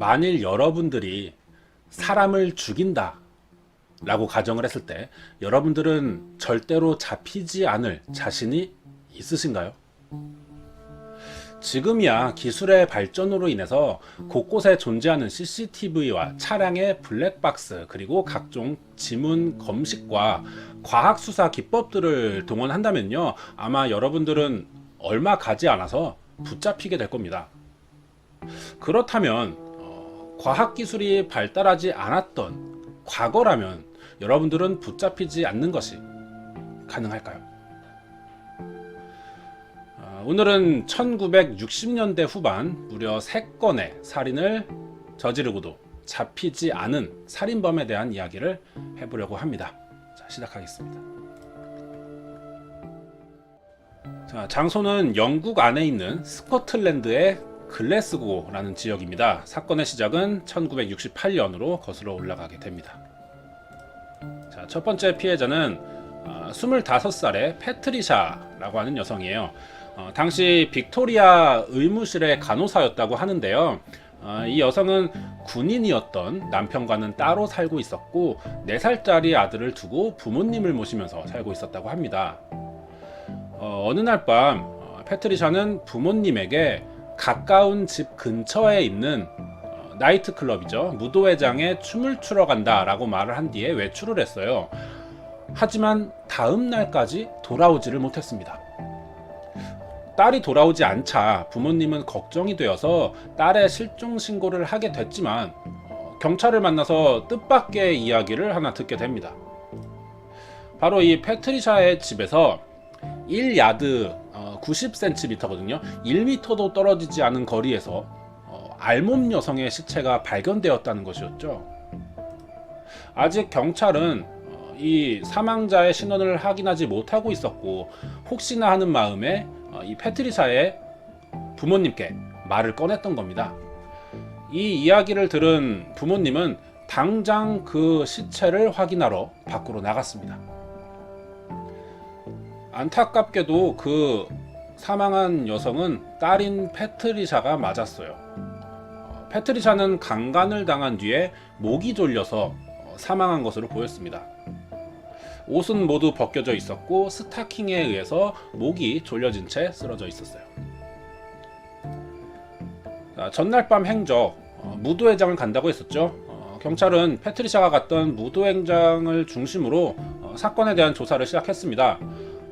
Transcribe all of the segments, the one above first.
만일 여러분들이 사람을 죽인다 라고 가정을 했을 때 여러분들은 절대로 잡히지 않을 자신이 있으신가요? 지금이야 기술의 발전으로 인해서 곳곳에 존재하는 CCTV와 차량의 블랙박스 그리고 각종 지문 검식과 과학 수사 기법들을 동원한다면요 아마 여러분들은 얼마 가지 않아서 붙잡히게 될 겁니다. 그렇다면 어, 과학 기술이 발달하지 않았던 과거라면 여러분들은 붙잡히지 않는 것이 가능할까요? 어, 오늘은 1960년대 후반 무려 3건의 살인을 저지르고도 잡히지 않은 살인범에 대한 이야기를 해보려고 합니다. 자, 시작하겠습니다. 자, 장소는 영국 안에 있는 스코틀랜드의 글래스고라는 지역입니다. 사건의 시작은 1968년으로 거슬러 올라가게 됩니다. 자, 첫 번째 피해자는 어, 25살의 패트리샤라고 하는 여성이에요. 어, 당시 빅토리아 의무실의 간호사였다고 하는데요. 어, 이 여성은 군인이었던 남편과는 따로 살고 있었고 4살짜리 아들을 두고 부모님을 모시면서 살고 있었다고 합니다. 어, 어느 날밤 어, 패트리샤는 부모님에게 가까운 집 근처에 있는 어, 나이트 클럽이죠 무도회장에 춤을 추러 간다 라고 말을 한 뒤에 외출을 했어요. 하지만 다음 날까지 돌아오지를 못했습니다. 딸이 돌아오지 않자 부모님은 걱정이 되어서 딸의 실종 신고를 하게 됐지만 어, 경찰을 만나서 뜻밖의 이야기를 하나 듣게 됩니다. 바로 이 패트리샤의 집에서 1야드 어, 90cm거든요. 1m도 떨어지지 않은 거리에서 어, 알몸 여성의 시체가 발견되었다는 것이었죠. 아직 경찰은 어, 이 사망자의 신원을 확인하지 못하고 있었고 혹시나 하는 마음에 어, 이 패트리사의 부모님께 말을 꺼냈던 겁니다. 이 이야기를 들은 부모님은 당장 그 시체를 확인하러 밖으로 나갔습니다. 안타깝게도 그 사망한 여성은 딸인 패트리샤가 맞았어요. 어, 패트리샤는 강간을 당한 뒤에 목이 졸려서 어, 사망한 것으로 보였습니다. 옷은 모두 벗겨져 있었고 스타킹에 의해서 목이 졸려진 채 쓰러져 있었어요. 자, 전날 밤 행적 어, 무도회장을 간다고 했었죠. 어, 경찰은 패트리샤가 갔던 무도회장을 중심으로 어, 사건에 대한 조사를 시작했습니다.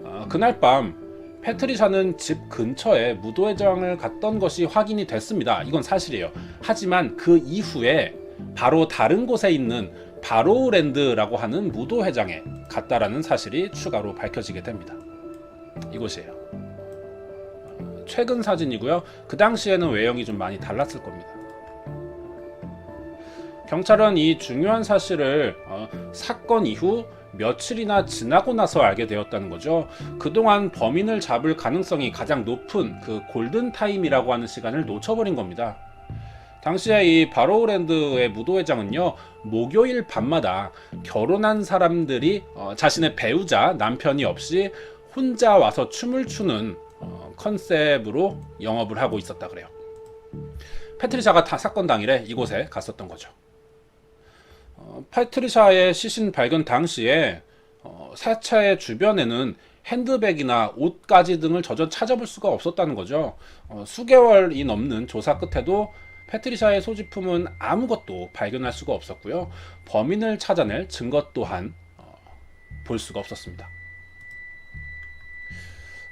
어, 그날 밤 패트리샤는 집 근처에 무도회장을 갔던 것이 확인이 됐습니다. 이건 사실이에요. 하지만 그 이후에 바로 다른 곳에 있는 바로우랜드라고 하는 무도회장에 갔다라는 사실이 추가로 밝혀지게 됩니다. 이곳이에요. 어, 최근 사진이고요. 그 당시에는 외형이 좀 많이 달랐을 겁니다. 경찰은 이 중요한 사실을 어, 사건 이후 며칠이나 지나고 나서 알게 되었다는 거죠. 그동안 범인을 잡을 가능성이 가장 높은 그 골든 타임이라고 하는 시간을 놓쳐버린 겁니다. 당시에 이 바로우랜드의 무도회장은요 목요일 밤마다 결혼한 사람들이 어, 자신의 배우자 남편이 없이 혼자 와서 춤을 추는 어, 컨셉으로 영업을 하고 있었다 그래요. 패트리샤가 다 사건 당일에 이곳에 갔었던 거죠. 어, 패트리샤의 시신 발견 당시에 어, 사차의 주변에는 핸드백이나 옷가지 등을 전혀 찾아볼 수가 없었다는 거죠. 어, 수개월이 넘는 조사 끝에도 패트리샤의 소지품은 아무것도 발견할 수가 없었고요. 범인을 찾아낼 증거 또한 어, 볼 수가 없었습니다.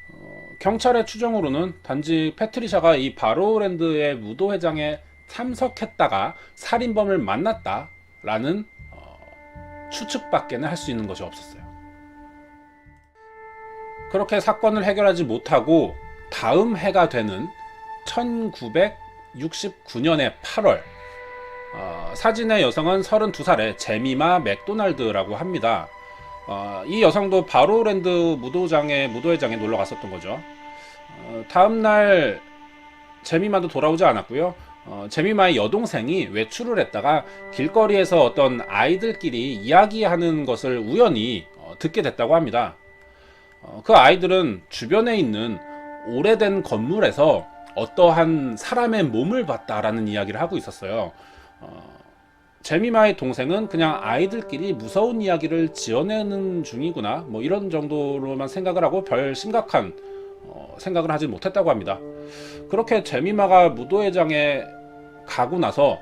어, 경찰의 추정으로는 단지 패트리샤가 이 바로랜드의 무도회장에 참석했다가 살인범을 만났다 라는 어, 추측밖에는 할 수 있는 것이 없었어요. 그렇게 사건을 해결하지 못하고 다음 해가 되는 1969년의 8월 어, 사진의 여성은 32살의 제미마 맥도날드라고 합니다. 어, 이 여성도 바로랜드 무도장에 무도회장에 놀러 갔었던 거죠. 어, 다음 날 제미마도 돌아오지 않았고요. 어, 제미마의 여동생이 외출을 했다가 길거리에서 어떤 아이들끼리 이야기하는 것을 우연히 어, 듣게 됐다고 합니다. 어, 그 아이들은 주변에 있는 오래된 건물에서 어떠한 사람의 몸을 봤다라는 이야기를 하고 있었어요. 어, 제미마의 동생은 그냥 아이들끼리 무서운 이야기를 지어내는 중이구나 뭐 이런 정도로만 생각을 하고 별 심각한 어, 생각을 하지 못했다고 합니다. 그렇게 제미마가 무도회장에 가고 나서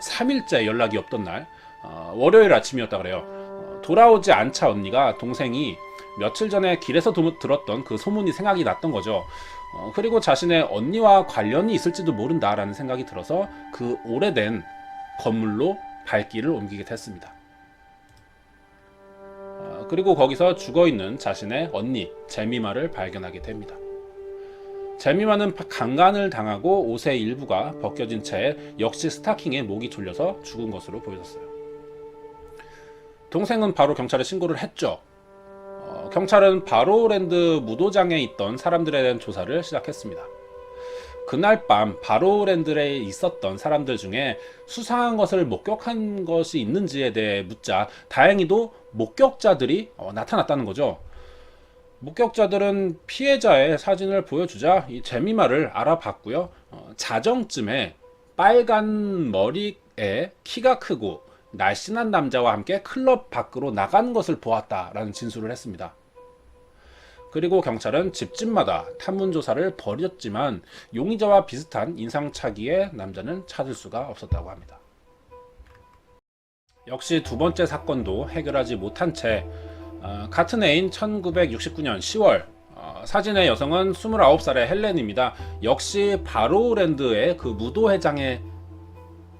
3일째 연락이 없던 날 어, 월요일 아침이었다 그래요. 어, 돌아오지 않자 언니가 동생이 며칠 전에 길에서 도- 들었던 그 소문이 생각이 났던 거죠. 어, 그리고 자신의 언니와 관련이 있을지도 모른다라는 생각이 들어서 그 오래된 건물로 발길을 옮기게 됐습니다. 어, 그리고 거기서 죽어 있는 자신의 언니 제미마를 발견하게 됩니다. 제미마는 파- 강간을 당하고 옷의 일부가 벗겨진 채 역시 스타킹에 목이 졸려서 죽은 것으로 보여졌어요. 동생은 바로 경찰에 신고를 했죠. 어, 경찰은 바로랜드 무도장에 있던 사람들에 대한 조사를 시작했습니다. 그날 밤 바로랜드에 있었던 사람들 중에 수상한 것을 목격한 것이 있는지에 대해 묻자 다행히도 목격자들이 어, 나타났다는 거죠. 목격자들은 피해자의 사진을 보여주자 이 재미말을 알아봤고요. 어, 자정쯤에 빨간 머리에 키가 크고 날씬한 남자와 함께 클럽 밖으로 나간 것을 보았다라는 진술을 했습니다. 그리고 경찰은 집집마다 탐문 조사를 벌였지만 용의자와 비슷한 인상착의의 남자는 찾을 수가 없었다고 합니다. 역시 두 번째 사건도 해결하지 못한 채 어, 같은 해인 1969년 10월 어, 사진의 여성은 29살의 헬렌입니다. 역시 바로랜드의 그 무도회장에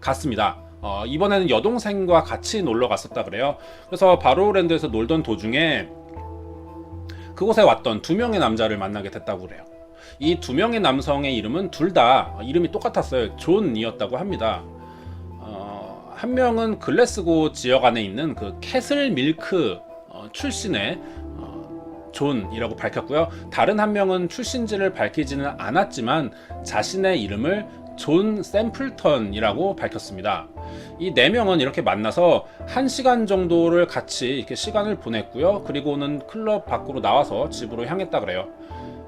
갔습니다. 어, 이번에는 여동생과 같이 놀러 갔었다 그래요. 그래서 바로랜드에서 놀던 도중에 그곳에 왔던 두 명의 남자를 만나게 됐다고 그래요. 이 두 명의 남성의 이름은 둘 다 이름이 똑같았어요. 존이었다고 합니다. 어, 한 명은 글래스고 지역 안에 있는 그 캐슬 밀크 어, 출신의 어, 존이라고 밝혔고요. 다른 한 명은 출신지를 밝히지는 않았지만 자신의 이름을 존 샘플턴이라고 밝혔습니다. 이 네 명은 이렇게 만나서 한 시간 정도를 같이 이렇게 시간을 보냈고요. 그리고는 클럽 밖으로 나와서 집으로 향했다 그래요.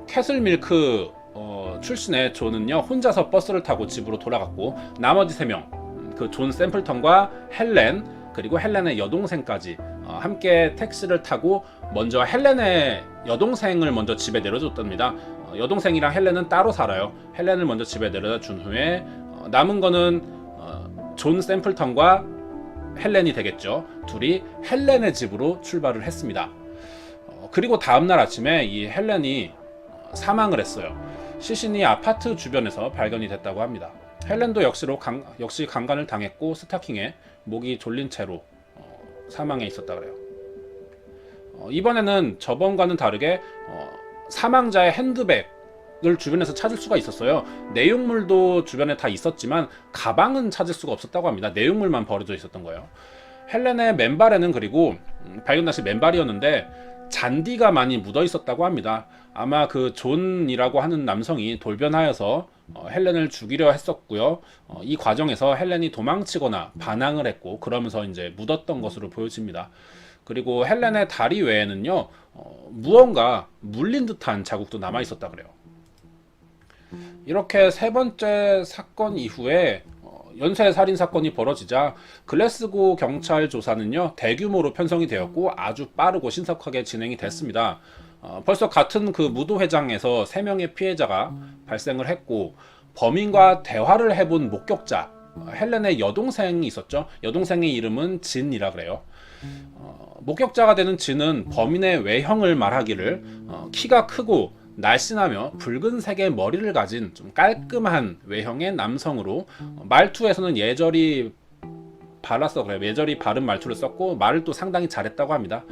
캐슬 밀크 어, 출신의 존은요 혼자서 버스를 타고 집으로 돌아갔고 나머지 세 명 그 존 샘플턴과 헬렌 그리고 헬렌의 여동생까지 어, 함께 택시를 타고 먼저 헬렌의 여동생을 먼저 집에 내려줬답니다. 어, 여동생이랑 헬렌은 따로 살아요. 헬렌을 먼저 집에 내려다 준 후에 어, 남은 거는 어, 존 샘플턴과 헬렌이 되겠죠. 둘이 헬렌의 집으로 출발을 했습니다. 어, 그리고 다음날 아침에 이 헬렌이 어, 사망을 했어요. 시신이 아파트 주변에서 발견이 됐다고 합니다. 헬렌도 역시로 강, 역시 강간을 당했고 스타킹에 목이 졸린 채로 어, 사망해 있었다 그래요. 어, 이번에는 저번과는 다르게 어, 사망자의 핸드백을 주변에서 찾을 수가 있었어요. 내용물도 주변에 다 있었지만 가방은 찾을 수가 없었다고 합니다. 내용물만 버려져 있었던 거예요. 헬렌의 맨발에는 그리고 음, 발견 당시 맨발이었는데 잔디가 많이 묻어 있었다고 합니다. 아마 그 존이라고 하는 남성이 돌변하여서 어, 헬렌을 죽이려 했었고요. 어, 이 과정에서 헬렌이 도망치거나 반항을 했고 그러면서 이제 묻었던 것으로 보여집니다. 그리고 헬렌의 다리 외에는요 어, 무언가 물린 듯한 자국도 남아 있었다 그래요. 이렇게 세 번째 사건 이후에 어, 연쇄 살인 사건이 벌어지자 글래스고 경찰 조사는요 대규모로 편성이 되었고 아주 빠르고 신속하게 진행이 됐습니다. 어, 벌써 같은 그 무도회장에서 세 명의 피해자가 발생을 했고 범인과 대화를 해본 목격자 어, 헬렌의 여동생이 있었죠. 여동생의 이름은 진이라 그래요. 어, 목격자가 되는 진은 범인의 외형을 말하기를 어, 키가 크고 날씬하며 붉은색의 머리를 가진 좀 깔끔한 외형의 남성으로 어, 말투에서는 예절이 발랐어 그래요. 예절이 바른 말투를 썼고 말을 또 상당히 잘했다고 합니다.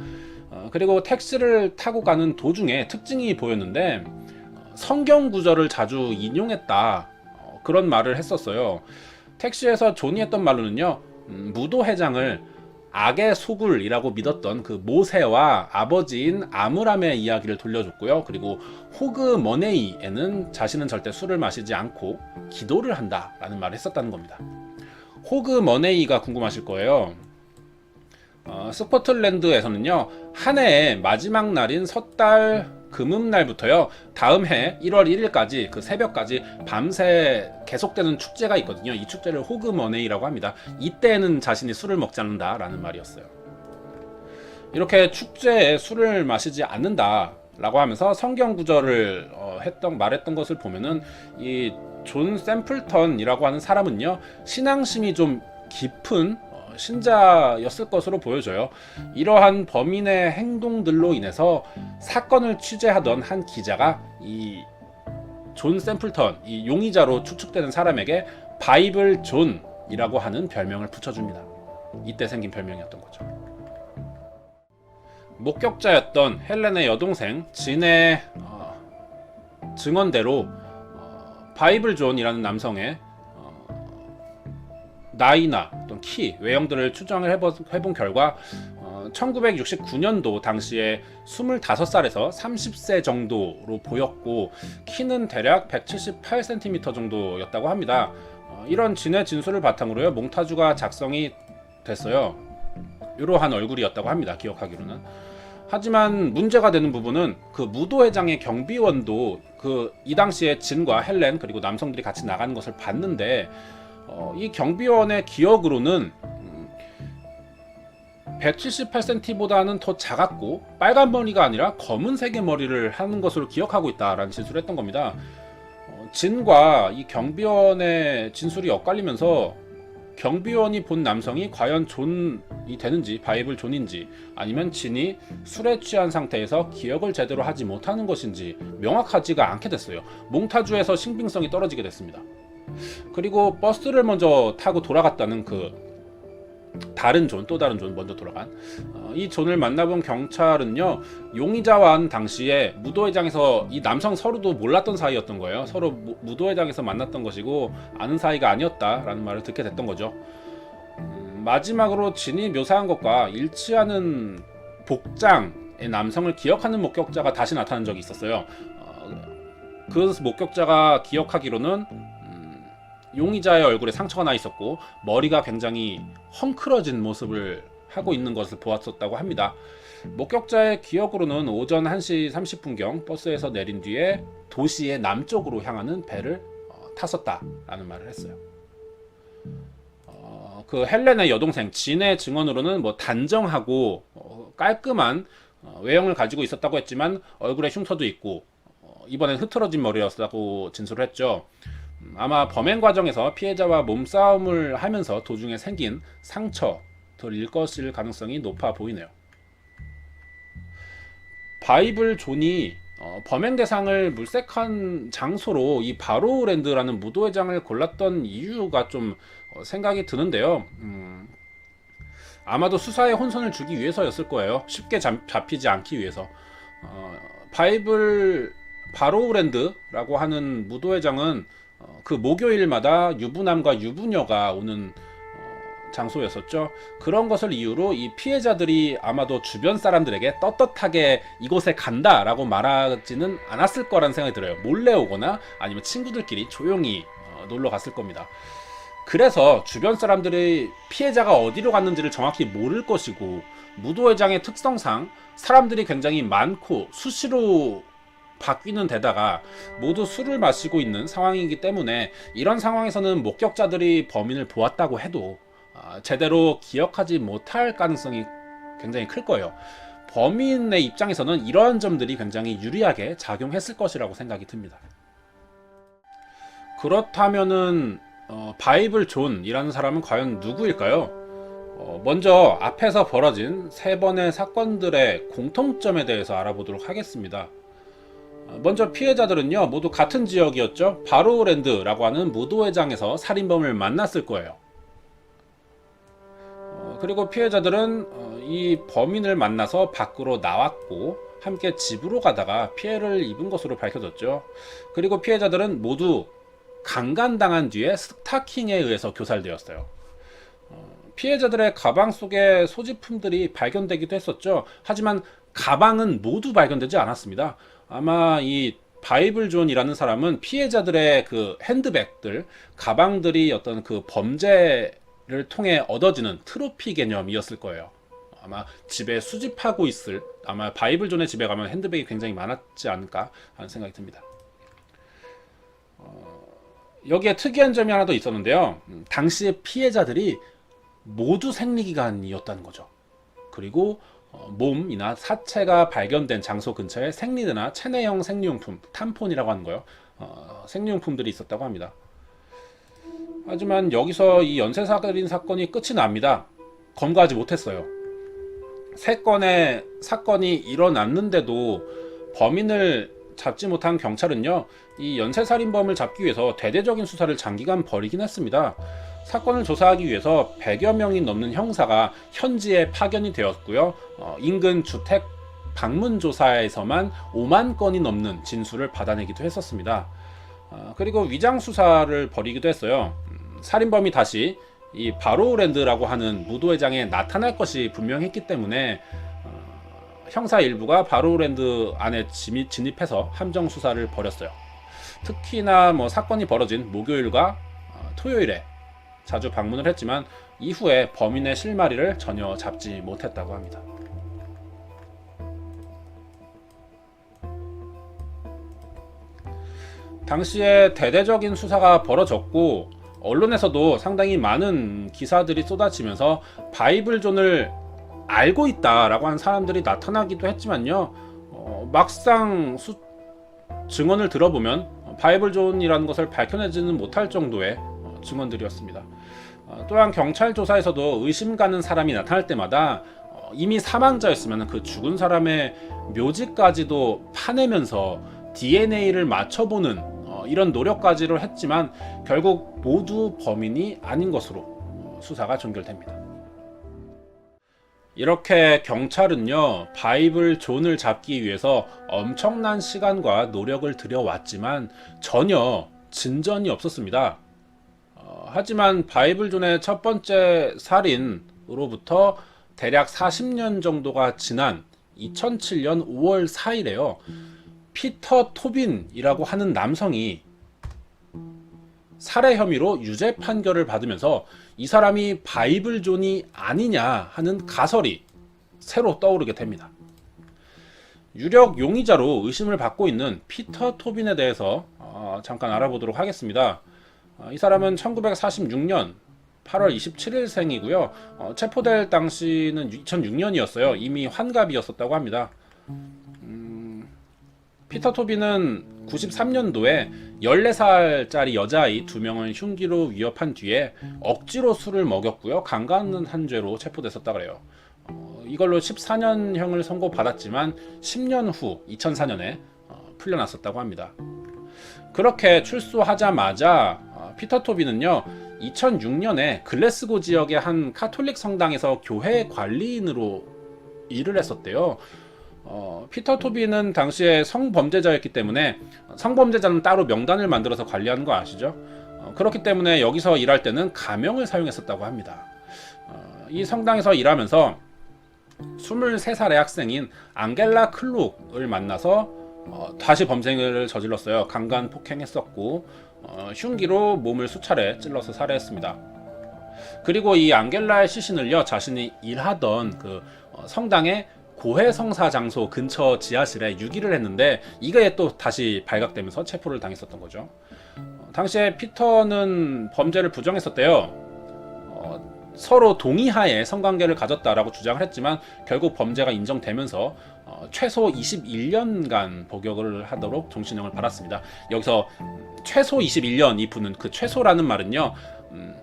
어, 그리고 택시를 타고 가는 도중에 특징이 보였는데 어, 성경 구절을 자주 인용했다 어, 그런 말을 했었어요. 택시에서 존이 했던 말로는요 음, 무도 회장을 악의 소굴이라고 믿었던 그 모세와 아버지인 아므람의 이야기를 돌려줬고요. 그리고 호그 머네이에는 자신은 절대 술을 마시지 않고 기도를 한다라는 말을 했었다는 겁니다. 호그 머네이가 궁금하실 거예요. 어, 스코틀랜드에서는요 한 해의 마지막 날인 섣달 금음날부터요 다음 해 1월 1일까지 그 새벽까지 밤새 계속되는 축제가 있거든요. 이 축제를 호그머네이라고 합니다. 이때는 자신이 술을 먹지 않는다라는 말이었어요. 이렇게 축제에 술을 마시지 않는다 라고 하면서 성경 구절을 어, 했던 말했던 것을 보면은 이 존 샘플턴이라고 하는 사람은요 신앙심이 좀 깊은 어, 신자였을 것으로 보여져요. 이러한 범인의 행동들로 인해서 사건을 취재하던 한 기자가 이 존 샘플턴, 이 용의자로 추측되는 사람에게 바이블 존이라고 하는 별명을 붙여줍니다. 이때 생긴 별명이었던 거죠. 목격자였던 헬렌의 여동생 진의 어, 증언대로 어, 바이블 존이라는 남성의 어, 나이나 어떤 키, 외형들을 추정을 해본, 해본 결과 어, 1969년도 당시에 25살에서 30세 정도로 보였고 키는 대략 178cm 정도였다고 합니다. 어, 이런 진의 진술을 바탕으로요 몽타주가 작성이 됐어요. 이러한 얼굴이었다고 합니다. 기억하기로는. 하지만 문제가 되는 부분은 그 무도회장의 경비원도 그 이 당시에 진과 헬렌 그리고 남성들이 같이 나가는 것을 봤는데 어, 이 경비원의 기억으로는 178cm보다는 더 작았고 빨간 머리가 아니라 검은색의 머리를 하는 것으로 기억하고 있다라는 진술을 했던 겁니다. 어, 진과 이 경비원의 진술이 엇갈리면서 경비원이 본 남성이 과연 존이 되는지 바이블 존인지 아니면 진이 술에 취한 상태에서 기억을 제대로 하지 못하는 것인지 명확하지가 않게 됐어요. 몽타주에서 신빙성이 떨어지게 됐습니다. 그리고 버스를 먼저 타고 돌아갔다는 그 다른 존, 또 다른 존 먼저 돌아간 어, 이 존을 만나본 경찰은요 용의자와는 당시에 무도회장에서 이 남성 서로도 몰랐던 사이였던 거예요. 서로 무, 무도회장에서 만났던 것이고 아는 사이가 아니었다라는 말을 듣게 됐던 거죠. 음, 마지막으로 진이 묘사한 것과 일치하는 복장의 남성을 기억하는 목격자가 다시 나타난 적이 있었어요. 어, 그 목격자가 기억하기로는 용의자의 얼굴에 상처가 나 있었고 머리가 굉장히 헝클어진 모습을 하고 있는 것을 보았었다고 합니다. 목격자의 기억으로는 오전 1시 30분경 버스에서 내린 뒤에 도시의 남쪽으로 향하는 배를 어, 탔었다라는 말을 했어요. 어, 그 헬렌의 여동생 진의 증언으로는 뭐 단정하고 어, 깔끔한 어, 외형을 가지고 있었다고 했지만 얼굴에 흉터도 있고 어, 이번엔 흐트러진 머리였다고 진술을 했죠. 음, 아마 범행 과정에서 피해자와 몸싸움을 하면서 도중에 생긴 상처들일 것일 가능성이 높아 보이네요. 바이블 존이 어, 범행 대상을 물색한 장소로 이 바로랜드라는 무도회장을 골랐던 이유가 좀 어, 생각이 드는데요. 음, 아마도 수사에 혼선을 주기 위해서였을 거예요. 쉽게 잡, 잡히지 않기 위해서. 어, 바이블 바로랜드라고 하는 무도회장은 어, 그 목요일마다 유부남과 유부녀가 오는 어, 장소였었죠. 그런 것을 이유로 이 피해자들이 아마도 주변 사람들에게 떳떳하게 이곳에 간다라고 말하지는 않았을 거란 생각이 들어요. 몰래 오거나 아니면 친구들끼리 조용히 어, 놀러 갔을 겁니다. 그래서 주변 사람들이 피해자가 어디로 갔는지를 정확히 모를 것이고 무도회장의 특성상 사람들이 굉장히 많고 수시로 바뀌는 데다가 모두 술을 마시고 있는 상황이기 때문에 이런 상황에서는 목격자들이 범인을 보았다고 해도 아, 제대로 기억하지 못할 가능성이 굉장히 클 거예요. 범인의 입장에서는 이러한 점들이 굉장히 유리하게 작용했을 것이라고 생각이 듭니다. 그렇다면은 어, 바이블 존이라는 사람은 과연 누구일까요? 어, 먼저 앞에서 벌어진 세 번의 사건들의 공통점에 대해서 알아보도록 하겠습니다. 먼저 피해자들은요 모두 같은 지역이었죠. 바로랜드라고 하는 무도회장에서 살인범을 만났을 거예요. 어, 그리고 피해자들은 어, 이 범인을 만나서 밖으로 나왔고 함께 집으로 가다가 피해를 입은 것으로 밝혀졌죠. 그리고 피해자들은 모두 강간당한 뒤에 스타킹에 의해서 교살되었어요. 어, 피해자들의 가방 속에 소지품들이 발견되기도 했었죠. 하지만 가방은 모두 발견되지 않았습니다. 아마 이 바이블 존이라는 사람은 피해자들의 그 핸드백들, 가방들이 어떤 그 범죄를 통해 얻어지는 트로피 개념이었을 거예요. 아마 집에 수집하고 있을 아마 바이블 존의 집에 가면 핸드백이 굉장히 많았지 않을까 하는 생각이 듭니다. 어, 여기에 특이한 점이 하나 더 있었는데요. 음, 당시의 피해자들이 모두 생리기간이었다는 거죠. 그리고 어, 몸이나 사체가 발견된 장소 근처에 생리대나 체내형 생리용품, 탐폰이라고 하는 거요. 어, 생리용품들이 있었다고 합니다. 하지만 여기서 이 연쇄 살인 사건이 끝이 납니다. 검거하지 못했어요. 세 건의 사건이 일어났는데도 범인을 잡지 못한 경찰은요, 이 연쇄살인범을 잡기 위해서 대대적인 수사를 장기간 벌이긴 했습니다. 사건을 조사하기 위해서 100여 명이 넘는 형사가 현지에 파견이 되었고요. 어, 인근 주택 방문 조사에서만 5만 건이 넘는 진술을 받아내기도 했었습니다. 어, 그리고 위장 수사를 벌이기도 했어요. 음, 살인범이 다시 이 바로랜드라고 하는 무도회장에 나타날 것이 분명했기 때문에 어, 형사 일부가 바로랜드 안에 진입, 진입해서 함정 수사를 벌였어요. 특히나 뭐 사건이 벌어진 목요일과 어, 토요일에 자주 방문을 했지만 이후에 범인의 실마리를 전혀 잡지 못했다고 합니다. 당시에 대대적인 수사가 벌어졌고 언론에서도 상당히 많은 기사들이 쏟아지면서 바이블존을 알고 있다라고 하는 사람들이 나타나기도 했지만요. 어, 막상 수, 증언을 들어보면 바이블존이라는 것을 밝혀내지는 못할 정도의 어, 증언들이었습니다. 어, 또한 경찰 조사에서도 의심 가는 사람이 나타날 때마다 어, 이미 사망자였으면 그 죽은 사람의 묘지까지도 파내면서 DNA를 맞춰보는 어, 이런 노력까지를 했지만 결국 모두 범인이 아닌 것으로 어, 수사가 종결됩니다. 이렇게 경찰은요 바이블 존을 잡기 위해서 엄청난 시간과 노력을 들여왔지만 전혀 진전이 없었습니다. 어, 하지만 바이블 존의 첫 번째 살인으로부터 대략 40년 정도가 지난 2007년 5월 4일에요. 피터 토빈이라고 하는 남성이 살해 혐의로 유죄 판결을 받으면서 이 사람이 바이블 존이 아니냐 하는 가설이 새로 떠오르게 됩니다. 유력 용의자로 의심을 받고 있는 피터 토빈에 대해서 어, 잠깐 알아보도록 하겠습니다. 어, 이 사람은 1946년 8월 27일생이고요. 어, 체포될 당시는 2006년이었어요. 이미 환갑이었었다고 합니다. 음, 피터 토빈은 93년도에 14살짜리 여자아이 두 명을 흉기로 위협한 뒤에 억지로 술을 먹였고요. 강간한 죄로 체포됐었다 그래요. 어, 이걸로 14년형을 선고받았지만 10년 후 2004년에 어, 풀려났었다고 합니다. 그렇게 출소하자마자 어, 피터 토비는요 2006년에 글래스고 지역의 한 카톨릭 성당에서 교회 관리인으로 일을 했었대요. 어, 피터 토비는 당시에 성범죄자였기 때문에 성범죄자는 따로 명단을 만들어서 관리하는 거 아시죠? 어, 그렇기 때문에 여기서 일할 때는 가명을 사용했었다고 합니다. 어, 이 성당에서 일하면서 23살의 학생인 앙겔라 클룩을 만나서 어, 다시 범죄를 저질렀어요. 강간 폭행했었고 어, 흉기로 몸을 수차례 찔러서 살해했습니다. 그리고 이 앙겔라의 시신을요 자신이 일하던 그 어, 성당의 고해 성사 장소 근처 지하실에 유기를 했는데 이게 또 다시 발각되면서 체포를 당했었던 거죠. 어, 당시에 피터는 범죄를 부정했었대요. 어, 서로 동의하에 성관계를 가졌다라고 주장을 했지만 결국 범죄가 인정되면서 어, 최소 21년간 복역을 하도록 종신형을 받았습니다. 여기서 음, 최소 21년 이 분은 그 최소라는 말은요. 음,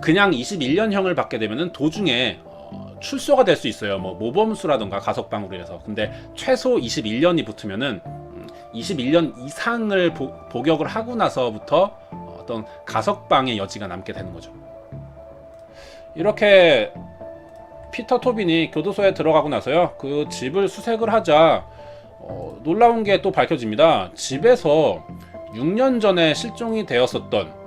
그냥 21년형을 받게 되면은 도중에 어, 출소가 될 수 있어요. 뭐 모범수라던가 가석방으로 해서. 근데 최소 21년이 붙으면은 음, 21년 이상을 보, 복역을 하고 나서부터 어떤 가석방의 여지가 남게 되는 거죠. 이렇게 피터 토빈이 교도소에 들어가고 나서요. 그 집을 수색을 하자 어, 놀라운 게 또 밝혀집니다. 집에서 6년 전에 실종이 되었었던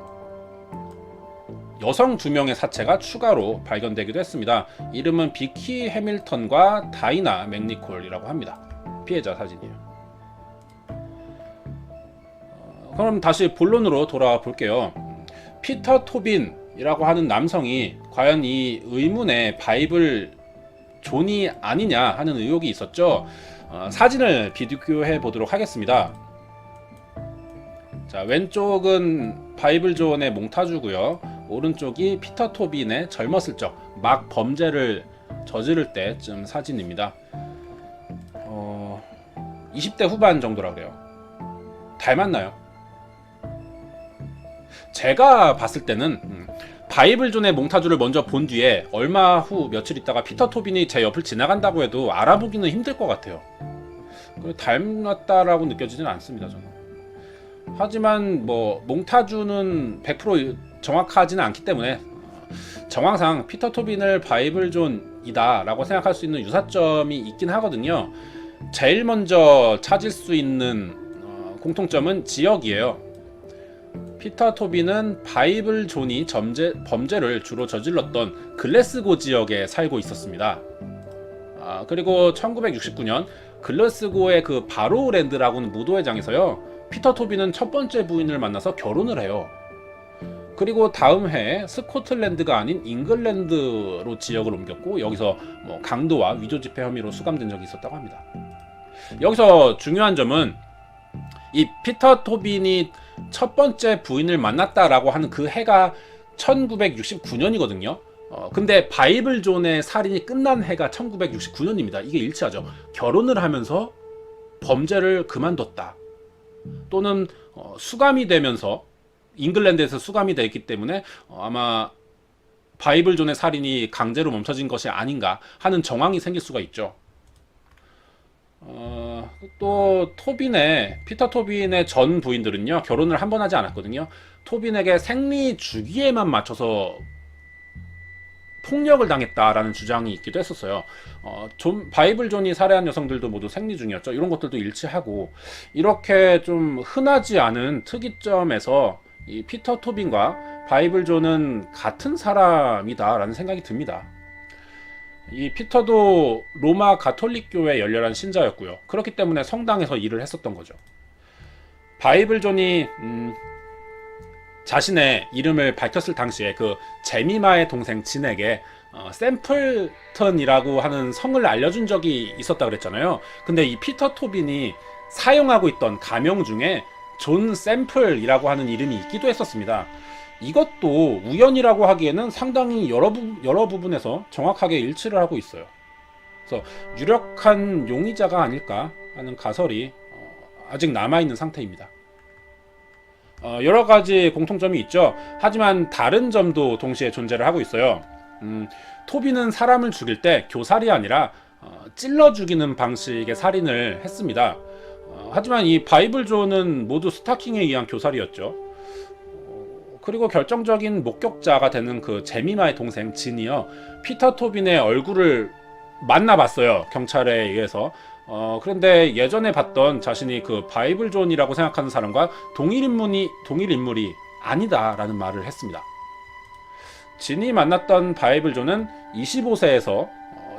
여성 두 명의 사체가 추가로 발견되기도 했습니다. 이름은 비키 해밀턴과 다이나 맥니콜이라고 합니다. 피해자 사진이에요. 어, 그럼 다시 본론으로 돌아와 볼게요. 피터 토빈 이라고 하는 남성이 과연 이 의문의 바이블 존이 아니냐 하는 의혹이 있었죠. 어, 사진을 비교해 보도록 하겠습니다. 자, 왼쪽은 바이블 존의 몽타주고요. 오른쪽이 피터 토빈의 젊었을 적 막 범죄를 저지를 때쯤 사진입니다. 어, 20대 후반 정도라 그래요. 닮았나요? 제가 봤을 때는 음, 바이블 존의 몽타주를 먼저 본 뒤에 얼마 후 며칠 있다가 피터 토빈이 제 옆을 지나간다고 해도 알아보기는 힘들 것 같아요. 닮았다라고 느껴지지는 않습니다, 저는. 하지만 뭐 몽타주는 100% 정확하지는 않기 때문에 정황상 피터 토빈을 바이블 존이다라고 생각할 수 있는 유사점이 있긴 하거든요. 제일 먼저 찾을 수 있는 어, 공통점은 지역이에요. 피터 토빈은 바이블 존이 점제, 범죄를 주로 저질렀던 글래스고 지역에 살고 있었습니다. 아, 그리고 1969년 글래스고의 그 바로랜드라고는 무도회장에서요. 피터 토빈은 첫 번째 부인을 만나서 결혼을 해요. 그리고 다음 해에 스코틀랜드가 아닌 잉글랜드로 지역을 옮겼고 여기서 뭐 강도와 위조 집회 혐의로 수감된 적이 있었다고 합니다. 여기서 중요한 점은 이 피터 토빈이 첫 번째 부인을 만났다라고 하는 그 해가 1969년이거든요. 어, 근데 바이블 존의 살인이 끝난 해가 1969년입니다. 이게 일치하죠. 결혼을 하면서 범죄를 그만뒀다. 또는 어, 수감이 되면서 잉글랜드에서 수감이 됐기 때문에 어, 아마 바이블 존의 살인이 강제로 멈춰진 것이 아닌가 하는 정황이 생길 수가 있죠. 어, 또 토빈의 피터 토빈의 전 부인들은요 결혼을 한 번 하지 않았거든요. 토빈에게 생리 주기에만 맞춰서 폭력을 당했다라는 주장이 있기도 했었어요. 어, 존, 바이블 존이 살해한 여성들도 모두 생리 중이었죠. 이런 것들도 일치하고 이렇게 좀 흔하지 않은 특이점에서 이 피터 토빈과 바이블 존은 같은 사람이다라는 생각이 듭니다. 이 피터도 로마 가톨릭 교회 열렬한 신자였고요. 그렇기 때문에 성당에서 일을 했었던 거죠. 바이블 존이 음, 자신의 이름을 밝혔을 당시에 그 제미마의 동생 진에게 어, 샘플턴이라고 하는 성을 알려준 적이 있었다 그랬잖아요. 근데 이 피터 토빈이 사용하고 있던 가명 중에 존 샘플이라고 하는 이름이 있기도 했었습니다. 이것도 우연이라고 하기에는 상당히 여러, 부, 여러 부분에서 정확하게 일치를 하고 있어요. 그래서 유력한 용의자가 아닐까 하는 가설이 어, 아직 남아있는 상태입니다. 어, 여러 가지 공통점이 있죠. 하지만 다른 점도 동시에 존재를 하고 있어요. 음, 토비는 사람을 죽일 때 교살이 아니라 어, 찔러 죽이는 방식의 살인을 했습니다. 어, 하지만 이 바이블 조는 모두 스타킹에 의한 교살이었죠. 어, 그리고 결정적인 목격자가 되는 그 제미마의 동생 진이요. 피터 토빈의 얼굴을 만나봤어요. 경찰에 의해서. 어, 그런데 예전에 봤던 자신이 그 바이블 존이라고 생각하는 사람과 동일 인물이, 동일 인물이 아니다라는 말을 했습니다. 진이 만났던 바이블 존은 25세에서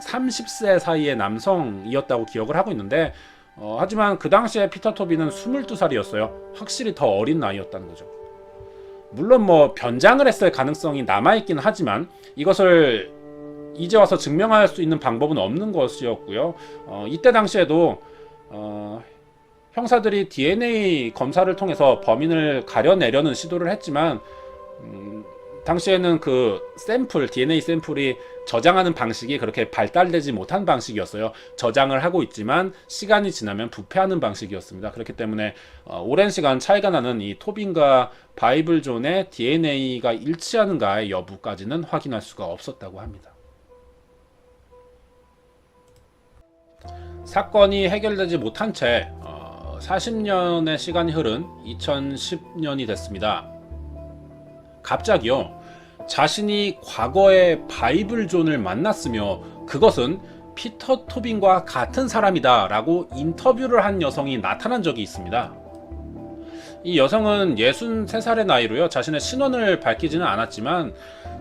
30세 사이의 남성이었다고 기억을 하고 있는데, 어, 하지만 그 당시에 피터 토비는 22살이었어요. 확실히 더 어린 나이였다는 거죠. 물론 뭐 변장을 했을 가능성이 남아있긴 하지만 이것을 이제 와서 증명할 수 있는 방법은 없는 것이었고요. 어, 이때 당시에도 어, 형사들이 DNA 검사를 통해서 범인을 가려내려는 시도를 했지만 음, 당시에는 그 샘플 DNA 샘플이 저장하는 방식이 그렇게 발달되지 못한 방식이었어요. 저장을 하고 있지만 시간이 지나면 부패하는 방식이었습니다. 그렇기 때문에 어, 오랜 시간 차이가 나는 이 토빈과 바이블 존의 DNA가 일치하는가의 여부까지는 확인할 수가 없었다고 합니다. 사건이 해결되지 못한 채 어, 40년의 시간이 흐른 2010년이 됐습니다. 갑자기요, 자신이 과거에 바이블 존을 만났으며 그것은 피터 토빈과 같은 사람이다 라고 인터뷰를 한 여성이 나타난 적이 있습니다. 이 여성은 63살의 나이로요, 자신의 신원을 밝히지는 않았지만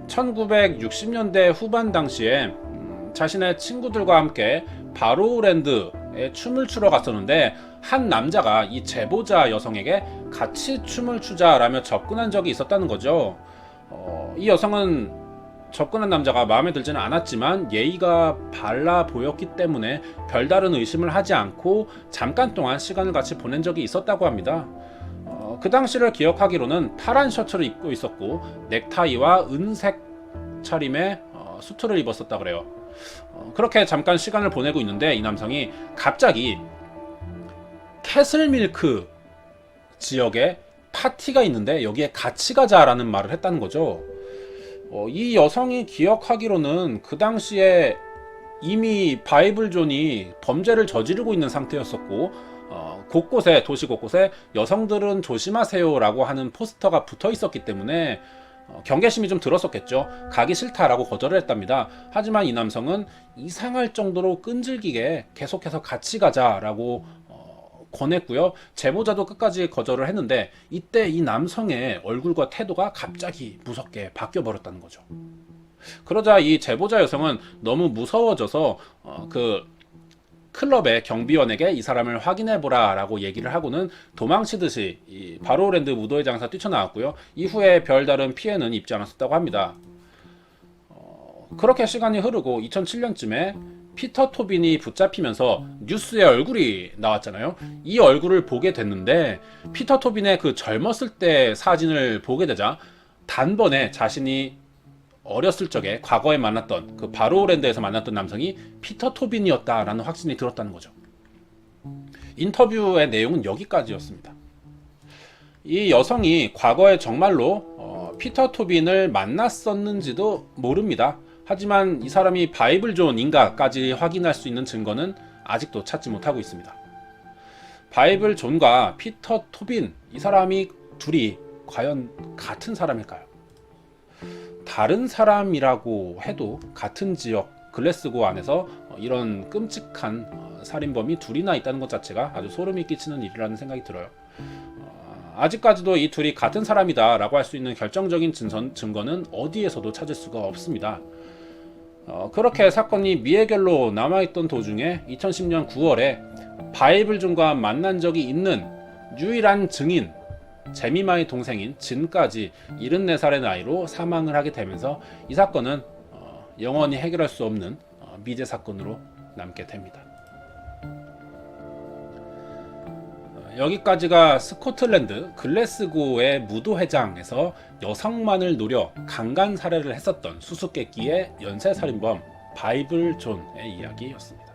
1960년대 후반 당시에 음, 자신의 친구들과 함께 바로랜드에 춤을 추러 갔었는데 한 남자가 이 제보자 여성에게 같이 춤을 추자라며 접근한 적이 있었다는 거죠. 어, 이 여성은 접근한 남자가 마음에 들지는 않았지만 예의가 발라 보였기 때문에 별다른 의심을 하지 않고 잠깐 동안 시간을 같이 보낸 적이 있었다고 합니다. 어, 그 당시를 기억하기로는 파란 셔츠를 입고 있었고 넥타이와 은색 차림의 어, 수트를 입었었다 그래요. 어, 그렇게 잠깐 시간을 보내고 있는데 이 남성이 갑자기 캐슬 밀크 지역에 파티가 있는데 여기에 같이 가자라는 말을 했다는 거죠. 어, 이 여성이 기억하기로는 그 당시에 이미 바이블 존이 범죄를 저지르고 있는 상태였었고 어, 곳곳에 도시 곳곳에 여성들은 조심하세요라고 하는 포스터가 붙어 있었기 때문에 어, 경계심이 좀 들었었겠죠. 가기 싫다라고 거절을 했답니다. 하지만 이 남성은 이상할 정도로 끈질기게 계속해서 같이 가자라고 어, 권했고요. 제보자도 끝까지 거절을 했는데 이때 이 남성의 얼굴과 태도가 갑자기 무섭게 바뀌어 버렸다는 거죠. 그러자 이 제보자 여성은 너무 무서워져서 어, 그 클럽의 경비원에게 이 사람을 확인해 보라 라고 얘기를 하고는 도망치듯이 이 바로랜드 무도회 장사 뛰쳐나왔고요. 이후에 별다른 피해는 입지 않았었다고 합니다. 어, 그렇게 시간이 흐르고 2007년쯤에 피터 토빈이 붙잡히면서 뉴스에 얼굴이 나왔잖아요. 이 얼굴을 보게 됐는데 피터 토빈의 그 젊었을 때 사진을 보게 되자 단번에 자신이 어렸을 적에 과거에 만났던 그 바로랜드에서 만났던 남성이 피터 토빈이었다라는 확신이 들었다는 거죠. 인터뷰의 내용은 여기까지였습니다. 이 여성이 과거에 정말로 어, 피터 토빈을 만났었는지도 모릅니다. 하지만 이 사람이 바이블 존인가까지 확인할 수 있는 증거는 아직도 찾지 못하고 있습니다. 바이블 존과 피터 토빈 이 사람이 둘이 과연 같은 사람일까요? 다른 사람이라고 해도 같은 지역 글래스고 안에서 어, 이런 끔찍한 어, 살인범이 둘이나 있다는 것 자체가 아주 소름이 끼치는 일이라는 생각이 들어요. 어, 아직까지도 이 둘이 같은 사람이다라고 할 수 있는 결정적인 증거는 어디에서도 찾을 수가 없습니다. 어, 그렇게 사건이 미해결로 남아있던 도중에 2010년 9월에 바이블 존과 만난 적이 있는 유일한 증인 제미마의 동생인 진까지 74살의 나이로 사망을 하게 되면서 이 사건은 어, 영원히 해결할 수 없는 어, 미제 사건으로 남게 됩니다. 여기까지가 스코틀랜드 글래스고의 무도회장에서 여성만을 노려 강간 살해를 했었던 수수께끼의 연쇄살인범 바이블 존의 이야기였습니다.